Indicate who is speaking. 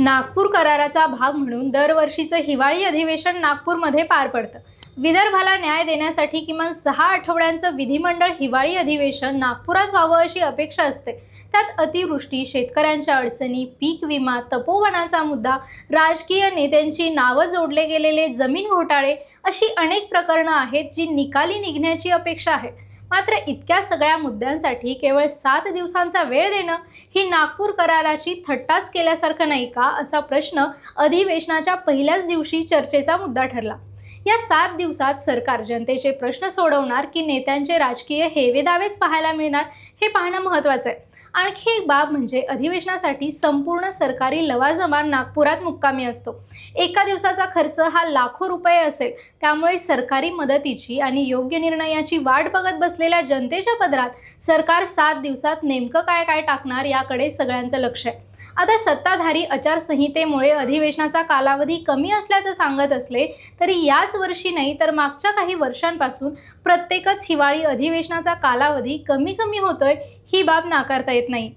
Speaker 1: नागपूर कराराचा भाग म्हणून दरवर्षीचं हिवाळी अधिवेशन नागपूरमध्ये पार पडतं. विदर्भाला न्याय देण्यासाठी किमान सहा आठवड्यांचं विधिमंडळ हिवाळी अधिवेशन नागपुरात व्हावं अशी अपेक्षा असते. त्यात अतिवृष्टी शेतकऱ्यांच्या अडचणी पीक विमा तपोवनाचा मुद्दा राजकीय नेत्यांची नावं जोडले गेलेले जमीन घोटाळे अशी अनेक प्रकरणं आहेत जी निकाली निघण्याची अपेक्षा आहे. मात्र इतक्या सगळ्या मुद्द्यांसाठी केवळ सात दिवसांचा वेळ देणं ही नागपूर कराराची थट्टाच केल्यासारखं नाही का असा प्रश्न अधिवेशनाच्या पहिल्याच दिवशी चर्चेचा मुद्दा ठरला. या सात दिवसात सरकार जनतेचे प्रश्न सोडवणार की नेत्यांचे राजकीय हेवेदावेच पाहायला मिळणार हे पाहणं महत्त्वाचं आहे. आणखी एक बाब म्हणजे अधिवेशनासाठी संपूर्ण सरकारी लवाजमा नागपुरात मुक्कामी असतो. एका दिवसाचा खर्च हा लाखो रुपये असेल. त्यामुळे सरकारी मदतीची आणि योग्य निर्णयाची वाट बघत बसलेल्या जनतेच्या पदरात सरकार सात दिवसात नेमकं काय काय टाकणार याकडे सगळ्यांचं लक्ष आहे. आता सत्ताधारी आचारसंहितेमुळे अधिवेशनाचा कालावधी कमी असल्याचं सांगत असले तरी याच वर्षी नाही तर मागच्या काही वर्षांपासून प्रत्येकच हिवाळी अधिवेशनाचा कालावधी कमी कमी होतोय ही बाब नाकारता येत नाही.